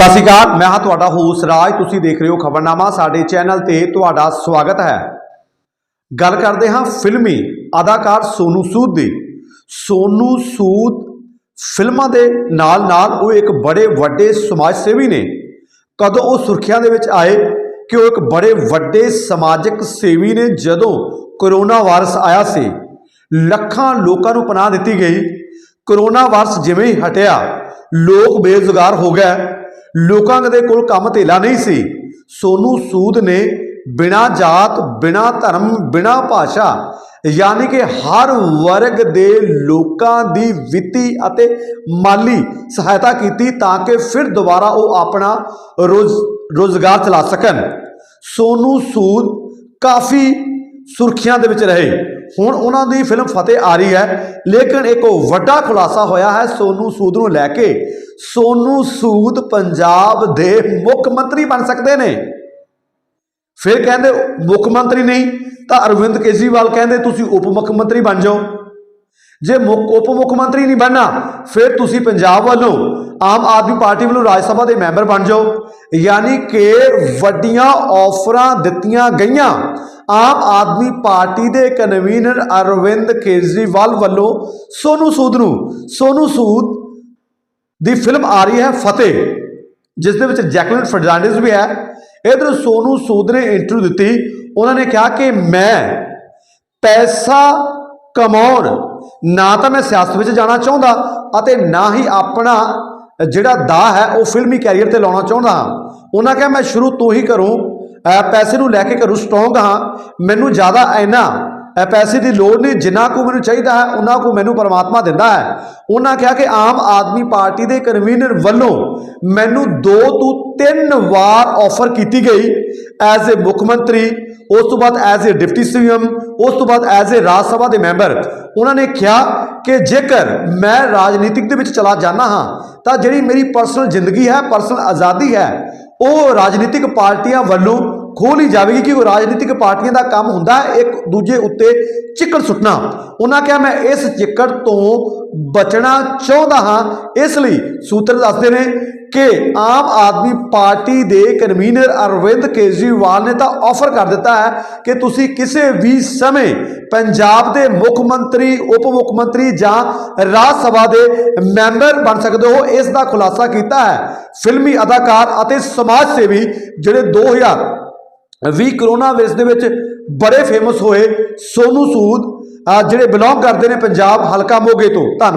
ਸਤਿ ਸ਼੍ਰੀ ਅਕਾਲ, ਮੈਂ ਹਾਂ ਤੁਹਾਡਾ ਹੋਸ ਰਾਜ, ਤੁਸੀਂ ਦੇਖ ਰਹੇ ਹੋ ਖਬਰਨਾਮਾ, ਸਾਡੇ ਚੈਨਲ ਤੇ ਤੁਹਾਡਾ ਸਵਾਗਤ ਹੈ। ਗੱਲ ਕਰਦੇ ਹਾਂ ਫਿਲਮੀ ਅਦਾਕਾਰ ਸੋਨੂ ਸੂਦ ਦੀ। ਸੋਨੂ ਸੂਦ ਫਿਲਮਾਂ ਦੇ ਨਾਲ-ਨਾਲ ਉਹ ਇੱਕ ਬੜੇ ਵੱਡੇ ਸਮਾਜ ਸੇਵੀ ਨੇ। ਕਦੋਂ ਉਹ ਸੁਰਖੀਆਂ ਦੇ ਵਿੱਚ ਆਏ ਕਿ ਉਹ ਇੱਕ ਬੜੇ ਵੱਡੇ ਸਮਾਜਿਕ ਸੇਵੀ ਨੇ ਜਦੋਂ ਕਰੋਨਾ ਵਾਇਰਸ ਆਇਆ ਸੀ। ਲੱਖਾਂ ਲੋਕਾਂ ਨੂੰ ਪਨਾਹ ਦਿੱਤੀ ਗਈ। ਕਰੋਨਾ ਵਾਇਰਸ ਜਿਵੇਂ ਹੀ ਹਟਿਆ, ਲੋਕ ਬੇਰੁਜ਼ਗਾਰ ਹੋ ਗਏ। ਲੋਕਾਂ ਦੇ ਕੋਲ ਕੰਮ ਧੇਲਾ ਨਹੀਂ ਸੀ। ਸੋਨੂ ਸੂਦ ਨੇ ਬਿਨਾ ਜਾਤ, ਬਿਨਾ ਧਰਮ, ਬਿਨਾ ਭਾਸ਼ਾ, ਯਾਨੀ ਕਿ ਹਰ ਵਰਗ ਦੇ ਲੋਕਾਂ ਦੀ ਵਿੱਤੀ ਅਤੇ ਮਾਲੀ ਸਹਾਇਤਾ ਕੀਤੀ ਤਾਂ ਕਿ ਫਿਰ ਦੁਬਾਰਾ ਉਹ ਆਪਣਾ ਰੋਜ਼, ਰੋਜ਼ਗਾਰ ਚਲਾ ਸਕਣ। ਸੋਨੂ ਸੂਦ ਕਾਫੀ ਸੁਰਖੀਆਂ ਦੇ ਵਿੱਚ ਰਹੇ। ਹੁਣ ਉਹਨਾਂ ਦੀ ਫਿਲਮ ਫਤਿਹ ਆ ਰਹੀ ਹੈ, ਲੇਕਿਨ ਇੱਕ ਵੱਡਾ ਖੁਲਾਸਾ ਹੋਇਆ ਹੈ ਸੋਨੂ ਸੂਦ ਨੂੰ ਲੈ ਕੇ। ਸੋਨੂ ਸੂਦ ਪੰਜਾਬ ਦੇ ਮੁੱਖ ਮੰਤਰੀ ਬਣ ਸਕਦੇ ਨੇ। ਫਿਰ ਕਹਿੰਦੇ, ਮੁੱਖ ਮੰਤਰੀ ਨਹੀਂ, ਤਾਂ ਅਰਵਿੰਦ ਕੇਜਰੀਵਾਲ ਕਹਿੰਦੇ, ਤੁਸੀਂ ਉਪ ਮੁੱਖ ਮੰਤਰੀ ਬਣ ਜਾਓ। ਜੇ ਮੁੱਖ, ਉਪ ਮੁੱਖ ਮੰਤਰੀ ਨਹੀਂ ਬਣਨਾ, ਫਿਰ ਤੁਸੀਂ ਪੰਜਾਬ ਵੱਲੋਂ ਆਮ ਆਦਮੀ ਪਾਰਟੀ ਵੱਲੋਂ ਰਾਜ ਸਭਾ ਦੇ ਮੈਂਬਰ ਬਣ ਜਾਓ। ਯਾਨੀ ਕਿ ਵੱਡੀਆਂ ਆਫਰਾਂ ਦਿੱਤੀਆਂ ਗਈਆਂ। ਆਮ ਆਦਮੀ ਪਾਰਟੀ ਦੇ ਕਨਵੀਨਰ ਅਰਵਿੰਦ ਕੇਜਰੀਵਾਲ ਵੱਲੋਂ ਸੋਨੂ ਸੂਦ ਨੂੰ, ਸੋਨੂ ਸੂਦ ਦੀ ਫਿਲਮ ਆ ਰਹੀ ਹੈ ਫਤਿਹ, ਜਿਸ ਦੇ ਵਿੱਚ ਜੈਕਲਿਨ ਫਰਨਾਂਡਿਸ ਵੀ ਹੈ। ਇਧਰ ਸੋਨੂ ਸੂਦ ਨੇ ਇੰਟਰਵਿਊ ਦਿੱਤੀ। ਉਹਨਾਂ ਨੇ ਕਿਹਾ ਕਿ ਮੈਂ ਪੈਸਾ ਕਮਾਉਣ, ਨਾ ਤਾਂ ਮੈਂ ਸਿਆਸਤ ਵਿੱਚ ਜਾਣਾ ਚਾਹੁੰਦਾ ਅਤੇ ਨਾ ਹੀ ਆਪਣਾ ਜਿਹੜਾ ਦਾ ਹੈ ਉਹ ਫਿਲਮੀ ਕੈਰੀਅਰ ਤੇ ਲਾਉਣਾ ਚਾਹੁੰਦਾ। ਹਾਂ ਉਹਨਾਂ ਕਿਹਾ, ਮੈਂ ਸ਼ੁਰੂ ਤੋਂ ਹੀ ਕਰੂੰ ਪੈਸੇ ਨੂੰ ਲੈ ਕੇ ਘਰੋਂ ਸਟਰੋਂਗ ਹਾਂ, ਮੈਨੂੰ ਜ਼ਿਆਦਾ ਐਨਾ ਪੈਸੇ ਦੀ ਲੋੜ ਨਹੀਂ, ਜਿੰਨਾ ਕੁ ਮੈਨੂੰ ਚਾਹੀਦਾ ਹੈ ਉਹਨਾਂ ਕੁ ਮੈਨੂੰ ਪਰਮਾਤਮਾ ਦਿੰਦਾ ਹੈ। ਉਹਨਾਂ ਕਿਹਾ ਕਿ ਆਮ ਆਦਮੀ ਪਾਰਟੀ ਦੇ ਕਨਵੀਨਰ ਵੱਲੋਂ ਮੈਨੂੰ ਦੋ ਤੋਂ ਤਿੰਨ ਵਾਰ ਆਫਰ ਕੀਤੀ ਗਈ ਐਜ਼ ਅ ਮੁੱਖ ਮੰਤਰੀ, ਉਸ ਤੋਂ ਬਾਅਦ ਐਜ਼ ਅ ਡਿਪਟੀ ਸੀਐਮ, ਉਸ ਤੋਂ ਬਾਅਦ ਐਜ਼ ਅ ਰਾਜ ਸਭਾ ਦੇ ਮੈਂਬਰ। ਉਹਨਾਂ ਨੇ ਕਿਹਾ ਕਿ ਜੇਕਰ ਮੈਂ ਰਾਜਨੀਤਿਕ ਦੇ ਵਿੱਚ ਚਲਾ ਜਾਣਾ ਹਾਂ, ਤਾਂ ਜਿਹੜੀ ਮੇਰੀ ਪਰਸਨਲ ਜ਼ਿੰਦਗੀ ਹੈ ਪਰਸਨਲ ਆਜ਼ਾਦੀ ਹੈ ਉਹ ਰਾਜਨੀਤਿਕ ਪਾਰਟੀਆਂ ਵੱਲੋਂ ਖੋਹ ਲਈ ਜਾਵੇਗੀ ਕਿ ਉਹ ਰਾਜਨੀਤਿਕ ਪਾਰਟੀਆਂ ਦਾ ਕੰਮ ਹੁੰਦਾ ਹੈ। ਇੱਕ ਦੂਜੇ ਉੱਤੇ ਚਿੱਕੜ ਸੁੱਟਣਾ। ਉਹਨਾਂ ਕਿਹਾ, ਮੈਂ ਇਸ ਚਿੱਕੜ ਤੋਂ ਬਚਣਾ ਚਾਹੁੰਦਾ ਹਾਂ। ਇਸ ਲਈ ਸੂਤਰ ਦੱਸਦੇ ਨੇ ਕਿ ਆਮ ਆਦਮੀ ਪਾਰਟੀ ਦੇ ਕਨਵੀਨਰ ਅਰਵਿੰਦ ਕੇਜਰੀਵਾਲ ਨੇ ਤਾਂ ਆਫਰ ਕਰ ਦਿੱਤਾ ਹੈ ਕਿ ਤੁਸੀਂ ਕਿਸੇ ਵੀ ਸਮੇਂ ਪੰਜਾਬ ਦੇ ਮੁੱਖ ਮੰਤਰੀ, ਉਪ ਮੁੱਖ ਮੰਤਰੀ ਜਾਂ ਰਾਜ ਸਭਾ ਦੇ ਮੈਂਬਰ ਬਣ ਸਕਦੇ ਹੋ। ਇਸ ਦਾ ਖੁਲਾਸਾ ਕੀਤਾ ਹੈ। ਫਿਲਮੀ ਅਦਾਕਾਰ ਅਤੇ ਸਮਾਜ ਸੇਵੀ ਜਿਹੜੇ 2000 ਵੀ ਕਰੋਨਾ ਵਾਇਰਸ ਦੇ ਵਿੱਚ ਬੜੇ ਫੇਮਸ ਹੋਏ ਸੋਨੂ ਸੂਦ ਜਿਹੜੇ ਬਿਲੋਂਗ ਕਰਦੇ ਨੇ ਪੰਜਾਬ ਹਲਕਾ ਮੋਗੇ ਤੋਂ। ਧੰਨਵਾਦ।